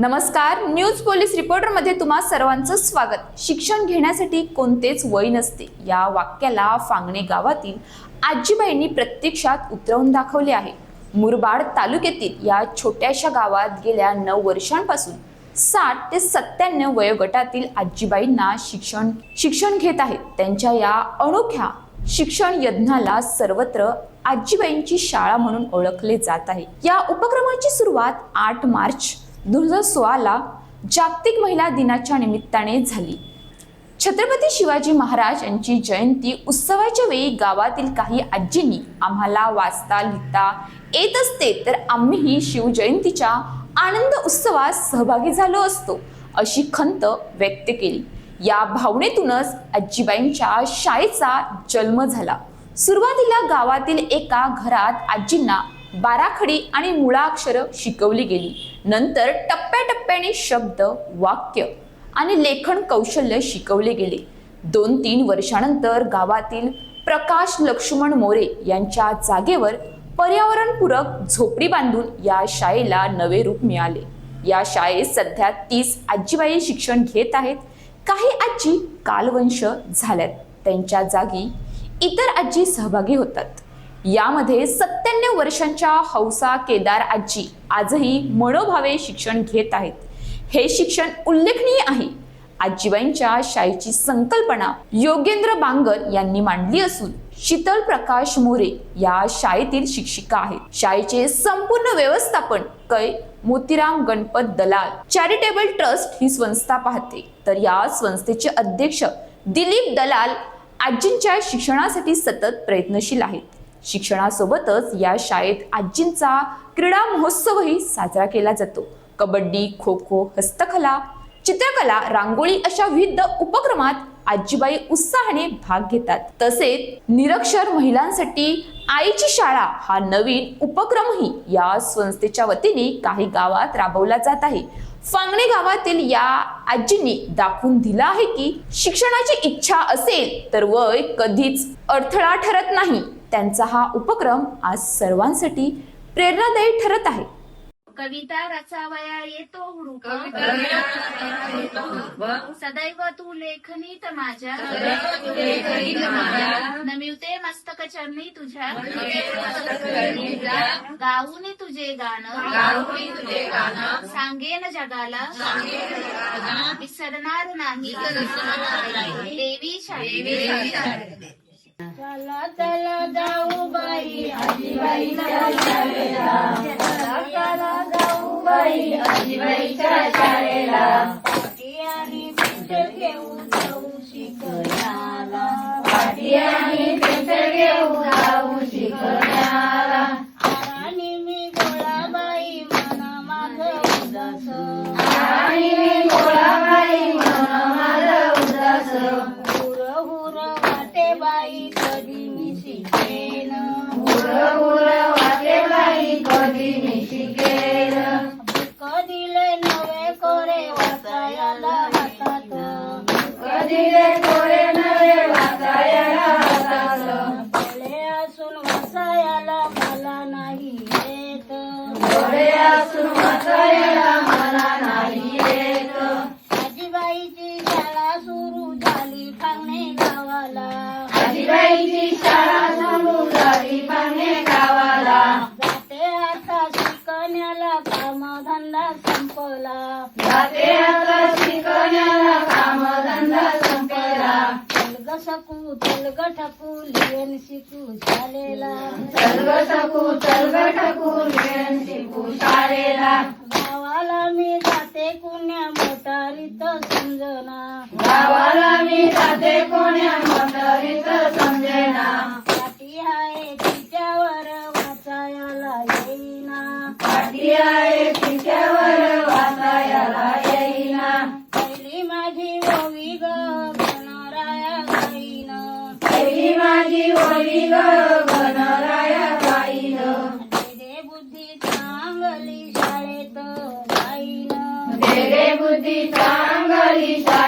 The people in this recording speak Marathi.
नमस्कार. न्यूज पोलीस रिपोर्टरमध्ये तुम्हा सर्वांचं स्वागत. शिक्षण घेण्यासाठी कोणतेच वय नसते. या वाक्याला फांगणे गावातील आजीबाईंनी प्रत्यक्षात उतरवून दाखवले आहे. मुरबाड तालुक्यातील या छोट्याशा गावात गेल्या नऊ वर्षांपासून साठ ते सत्त्याण्णव वयोगटातील आजीबाईंना शिक्षण शिक्षण घेत आहेत. त्यांच्या या अनोख्या शिक्षण यज्ञाला सर्वत्र आजीबाईंची शाळा म्हणून ओळखले जात आहे. या उपक्रमाची सुरुवात आठ मार्च दोन हजार सोळाला जागतिक महिला दिनाच्या निमित्ताने झाली. छत्रपती शिवाजी महाराज यांची जयंती उत्सवाच्या वेळी गावातील काही आजींनी आम्हाला वाचता लिहिता येत असते तर आम्हीही शिवजयंतीच्या आनंद उत्सवात सहभागी झालो असतो अशी खंत व्यक्त केली. या भावनेतूनच आजीबाईंच्या शाळेचा जन्म झाला. सुरुवातीला गावातील एका घरात आजींना बाराखडी आणि मुळाक्षरं शिकवली गेली. नंतर टप्प्याटप्प्याने शब्द वाक्य आणि लेखन कौशल्य शिकवले गेले. दोन तीन वर्षानंतर गावातील प्रकाश लक्ष्मण मोरे यांच्या जागेवर पर्यावरणपूरक झोपडी बांधून या शाळेला नवे रूप मिळाले. या शाळेत सध्या तीस आजीबाई शिक्षण घेत आहेत. काही आजी कालवंश झाल्यात. त्यांच्या जागी इतर आजी सहभागी होतात. यामध्ये सत्त्याण्णव वर्षांच्या हौसा केदार आजी आजही मनोभावे शिक्षण घेत आहेत. हे शिक्षण उल्लेखनीय आहे. आजीबाईंच्या शाळेची संकल्पना योगेंद्र बांगर यांनी मांडली असून शीतल प्रकाश मोरे या शाळेतील शिक्षिका आहेत. शाळेचे संपूर्ण व्यवस्थापन कै. मोतीराम गणपत दलाल चॅरिटेबल ट्रस्ट ही संस्था पाहते. तर या संस्थेचे अध्यक्ष दिलीप दलाल आजींच्या शिक्षणासाठी सतत प्रयत्नशील आहेत. शिक्षणासोबतच या शाळेत आजींचा क्रीडा महोत्सवही साजरा केला जातो. कबड्डी खो खो हस्तकला चित्रकला रांगोळी अशा विविध उपक्रमात आजीबाई उत्साहाने भाग घेतात. तसेच निरक्षर महिलांसाठी आईची शाळा हा नवीन उपक्रमही या संस्थेच्या वतीने काही गावात राबवला जात आहे. फांगणे गावातील या आजींनी दाखवून दिला आहे की शिक्षणाची इच्छा असेल तर वय कधीच अडथळा ठरत नाही. त्यांचा हा उपक्रम आज सर्वांसाठी प्रेरणादायी ठरत आहे. कविता रचावया येतो हुडूक सदैव तू लेखनीत माझ्या. नमिवते मस्तक चरणी तुझ्या. गाऊन तुझे गाणं. सांगेन जगाला. विसरणार नाही. देवी शाळेत. चला चला जाऊ बाई आजीबाईच्या शाळेला चला चला जाऊ बाई आजीबाईच्या शाळेला पाटी आणि पेन्सिल घेऊन जाऊ शिकण्याला पाटी आणि पेन्सिल घेऊन जाऊ शिकण्याला आणि मी गोळाबाई मना माझं उदास. तलग सकू तलग ठकू लियन शिकू शाळेला तलग सकू तलग ठकू लियन शिकू शाळेला गावाला मी जाते कुण्या मोटारीत समजना. गावाला मी जाते कोण्या मोटारीत समजेना. पाठी आहे तिच्यावर वाचायला येईना. पाठी आहे माझी ओवी ग गणराया गाईन दे बुद्धी चांगली शाळेत जाईन. दे बुद्धी चांगली शाळेत